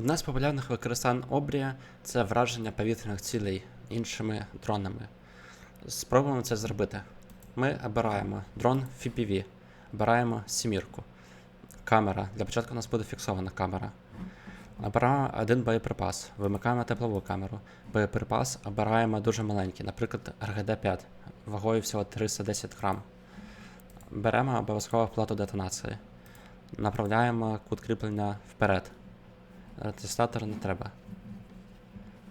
Одне з популярних використань обрія це враження повітряних цілей іншими дронами. Спробуємо це зробити. Ми обираємо дрон FPV, обираємо сімірку. Камера. Для початку у нас буде фіксована камера. Обираємо один боєприпас, вимикаємо теплову камеру. Боєприпас обираємо дуже маленький, наприклад, РГД-5, вагою всього 310 грам. Беремо обов'язково плату детонації. Направляємо кут кріплення вперед. Ретестатор не треба.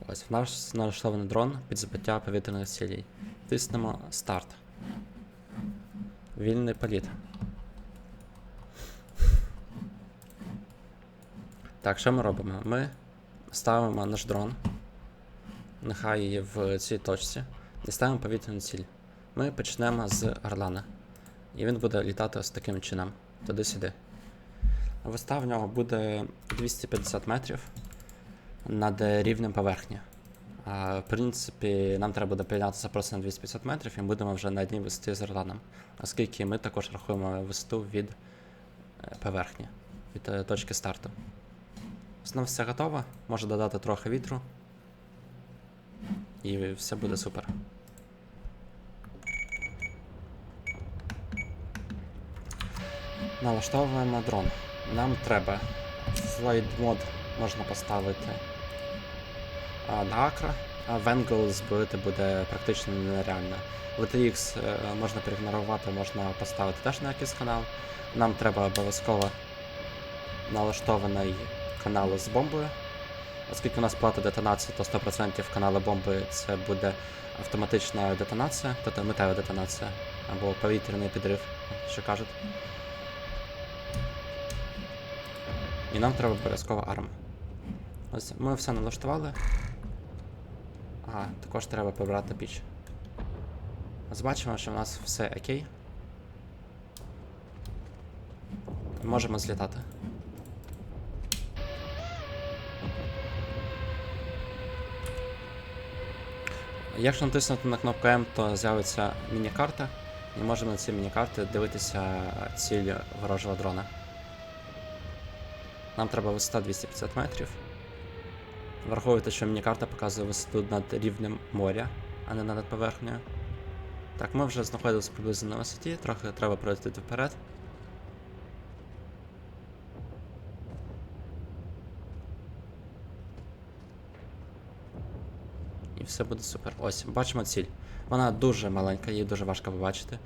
Ось в нас налаштований дрон під збиття повітряних цілей. Тиснемо старт. Вільний політ. Так, що ми робимо? Ми ставимо наш дрон. Нехай в цій точці. І ставимо повітряну ціль. Ми почнемо з Орлана. І він буде літати ось таким чином. Туди-сюди. Висота в нього буде 250 метрів над рівнем поверхні. В принципі, нам треба буде піднятися просто на 250 метрів і будемо вже на одній висоті з Орланом. Оскільки ми також рахуємо висоту від е, поверхні, від е, точки старту. Знову все готово, можу додати трохи вітру. І все буде супер. Налаштовуємо дрон. Нам треба Mode можна поставити на акро, а Венгл збити буде практично нереально. VTX е, можна проігнорувати, можна поставити теж на якийсь канал. Нам треба обов'язково налаштований канал з бомбою. Оскільки у нас плата детонації, то 100% каналу бомби це буде автоматична детонація, тобто метева детонація або повітряний підрив, що кажуть. І нам треба обов'язково арм. Ось ми все налаштували. Ага, також треба прибрати піч. Ось бачимо, що в нас все окей. Можемо злітати. Якщо натиснути на кнопку М, то з'явиться міні-карта, і можемо на цій міні-карті дивитися ціль ворожого дрона. Нам треба висота 250 метрів. Враховуйте, що міні-карта показує висоту над рівнем моря, а не над поверхнею. Так, ми вже знаходилися приблизно на висоті, трохи треба пройти вперед. І все буде супер. Ось, бачимо ціль. Вона дуже маленька, її дуже важко побачити.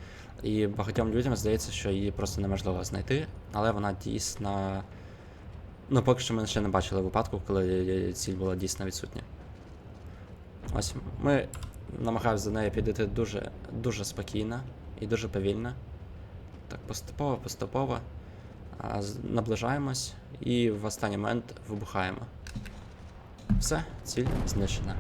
І багатьом людям здається, що її просто неможливо знайти, але вона дійсно. Ну, поки що ми ще не бачили випадку, коли ціль була дійсно відсутня. Ось ми намагаємося до неї підійти дуже, дуже спокійно і дуже повільно. Так, поступово, поступово. Наближаємось і в останній момент вибухаємо. Все, ціль знищена.